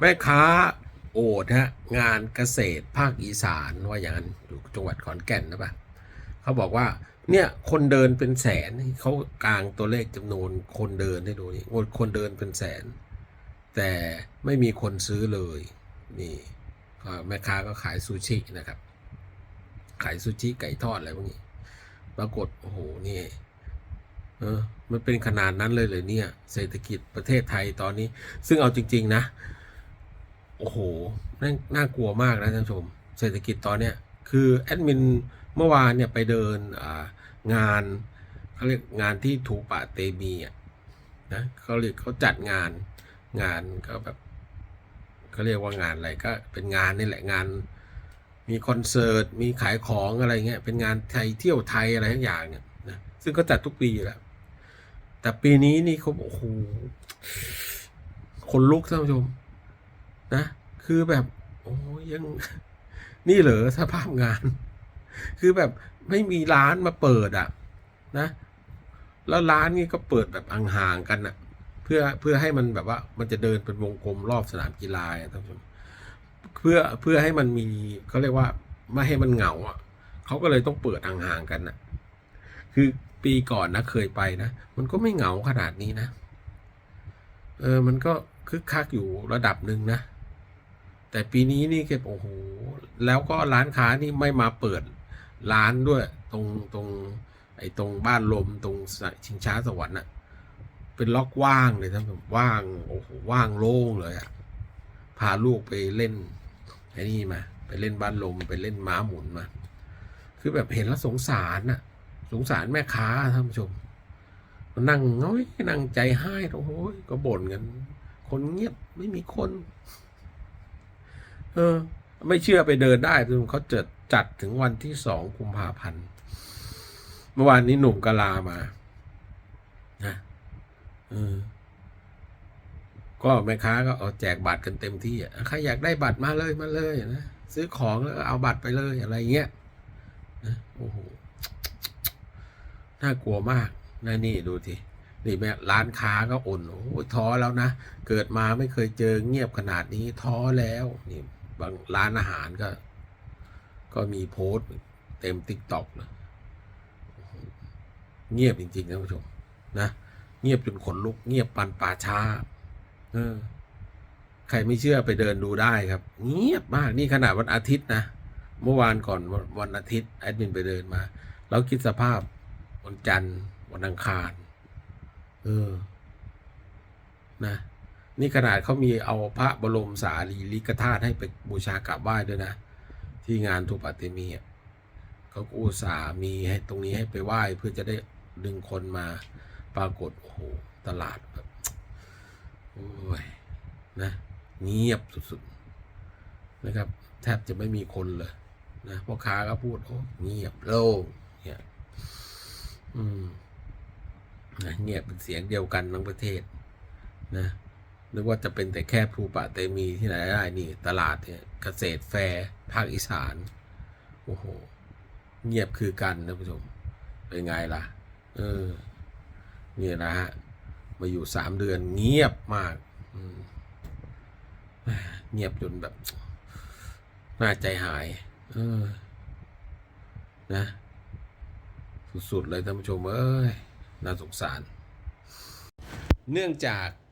แม่ค้าโอดฮะงานเกษตรภาคอีสานว่าอย่างนั้นอยู่จังหวัดขอนแก่นนะปะเขาบอกว่าเนี่ยคนเดินเป็นแสนเขากลางตัวเลขจำนวนคนเดินให้ดูนี่คนเดินเป็นแสน แต่ไม่มีคนซื้อเลยนี่แม่ค้าก็ขายซูชินะครับ ขายซูชิไก่ทอดอะไรพวกนี้ปรากฏโอ้โหนี่เออมันเป็นขนาดนั้นเลยเลยเนี่ย เศรษฐกิจประเทศไทยตอนนี้ ซึ่งเอาจริง ๆ นะ โอ้โหน่าน่ากลัวมากนะท่านผู้ชม เศรษฐกิจตอนเนี้ยคือแอดมินเมื่อวานเนี่ยไปเดินงานเขาเรียกงานที่ถูปะเตมีอะนะเขาเรียกเขาจัดงานงานก็แบบเขาเรียกว่างานอะไรก็เป็นงานนี่แหละงาน มีคอนเสิร์ตมีขายของอะไรเงี้ยเป็นงานไทยเที่ยวไทยอะไรทั้งอย่างเนี่ยนะซึ่งก็จัดทุกปีอยู่แล้ว แต่ปีนี้นี่เขาบอกโอ้โหคนลุกท่านผู้ชม นะ คือแบบ โอ้ยยังนี่เหรอสภาพงาน คือแบบไม่มีร้านมาเปิดอะ นะ แล้วร้านนี่ก็เปิดแบบห่างๆกันอะ เพื่อเพื่อให้มันแบบว่า มันจะเดินเป็นวงกลมรอบสนามกีฬาท่านผู้ชมเพื่อเพื่อให้มันมีเขาเรียกว่าไม่ให้มันเหงาอะเขาก็เลยต้องเปิดห่างๆกันอะ คือปีก่อนนะเคยไปนะ มันก็ไม่เหงาขนาดนี้นะ เออ มันก็คึกคักอยู่ระดับหนึ่งนะ แต่ปีนี้นี่เก็บโอ้โหแล้วก็ร้านค้านี่ไม่มาเปิดร้านด้วย ตรงตรงไอ้ตรงบ้านลมตรงชิงช้าสวรรค์อะเป็นล็อกว่างเลยท่านผู้ชมว่างโอ้โหว่างโล่งเลยอะพาลูกไปเล่นไอ้นี่มาไปเล่นบ้านลมไปเล่นม้าหมุนมา คือแบบเห็นแล้วสงสารน่ะ สงสารแม่ค้าท่านผู้ชมมันนั่งน้อยนั่งใจให้โอ้โหก็บ่นกัน คนเงียบไม่มีคน เออ ไม่เชื่อไปเดินได้ทุกเขาจัดจัดถึงวันที่สองกุมภาพันธ์เมื่อวานนี้หนุ่มกะลามานะเออก็แม่ค้าก็เอาแจกบัตรกันเต็มที่อะใครอยากได้บัตรมาเลยมาเลยนะซื้อของแล้วเอาบัตรไปเลยอะไรเงี้ยนะโอ้โหน่ากลัวมากนะนี่ดูทีนี่แม่ร้านค้าก็อ่นโอ้ท้อแล้วนะ เกิดมาไม่เคยเจอเงียบขนาดนี้ท้อแล้วนี่ บางร้านอาหารก็ ก็มีโพสต์เต็มติ๊กต็อกเลยเงียบจริงๆท่านผู้ชม นะ เงียบจนขนลุก เงียบปันป่าช้าเออใครไม่เชื่อไปเดินดูได้ครับ เงียบมากนี่ขนาดวันอาทิตย์นะเมื่อวานก่อนวันวันอาทิตย์แอดมินไปเดินมาแล้วคิดสภาพวันจันทร์วันอังคาร เออ นะ นี่ขนาดเขามีเอาพระบรมสารีริกธาตุให้ไปบูชากราบไหว้ด้วยนะ ที่งานทุปาเตมีเขาอุตส่าห์มีให้ตรงนี้ให้ไปไหว้เพื่อจะได้ดึงคนมาปรากฏโอ้โหตลาดแบบโอ้ยนะเงียบสุดๆนะครับ แทบจะไม่มีคนเลยนะพ่อค้าก็พูดโอ้เงียบโล่งเนี่ยอืมนะเงียบเป็นเสียงเดียวกันทั้งประเทศนะ นึกว่าจะเป็นแต่แค่ภูป่าเตมีที่ไหนได้นี่ ตลาดเนี่ยเกษตรแฟร์ภาคอีสาน โอ้โห เงียบคือกันนะผู้ชม เป็นไงล่ะ เออเนี่นะฮะ มาอยู่สามเดือนเงียบมากเงียบจนแบบ น่าใจหาย เออ นะ สุดๆเลยท่านผู้ชม เอ้ย น่าสงสาร เนื่องจาก